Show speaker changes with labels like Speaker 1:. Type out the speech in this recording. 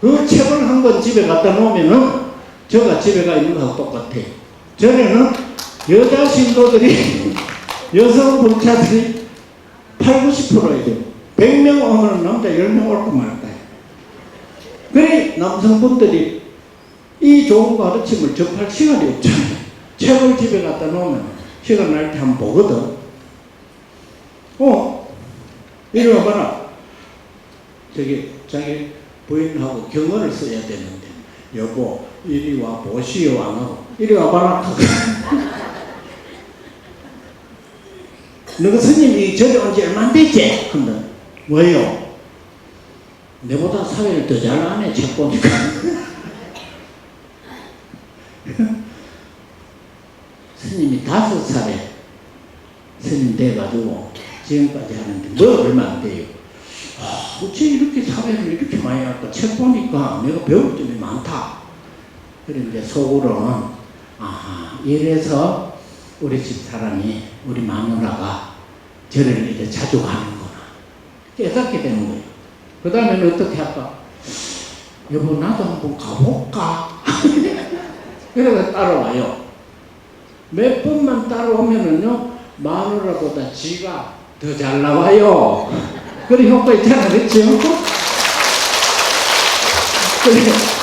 Speaker 1: 그 책을 한 권 집에 갖다 놓으면은 제가 집에 가 있는 거하고 똑같아요. 전에는 여자 신도들이 여성 불자들이 8, 90%예요. 100명 오면 남자 10명 올거 말까. 그래 남성분들이 이 좋은 가르침을 접할 시간이 없잖아요. 책을 집에 갖다 놓으면 시간 날 때 한번 보거든. 어, 이리 와봐라. 저기 자기 부인하고 경어를 써야 되는데 여보 이리 와 보시오 안 하고 이리 와봐라. 너가 스님이 저리 온지 얼마 안 됐지? 근데 왜요? 내보다 사회를 더 잘 아네 책 보니까. 스님이 다섯 살에 스님 돼가지고 지금까지 하는데 뭐 얼마 안 돼요. 아, 어째 이렇게 사회를 이렇게 많이 할까? 책 보니까 내가 배울 점이 많다. 그런데 속으로는 아하 이래서 우리 집 사람이 우리 마누라가 저를 이렇게 자주 가는구나 깨닫게 되는 거예요. 그 다음에는 어떻게 할까? 여보 나도 한번 가볼까? 그래서 따라와요. 몇 번만 따라오면은요 마누라보다 지가 더 잘 나와요. 그런 효과 있잖아, 그렇죠? 그래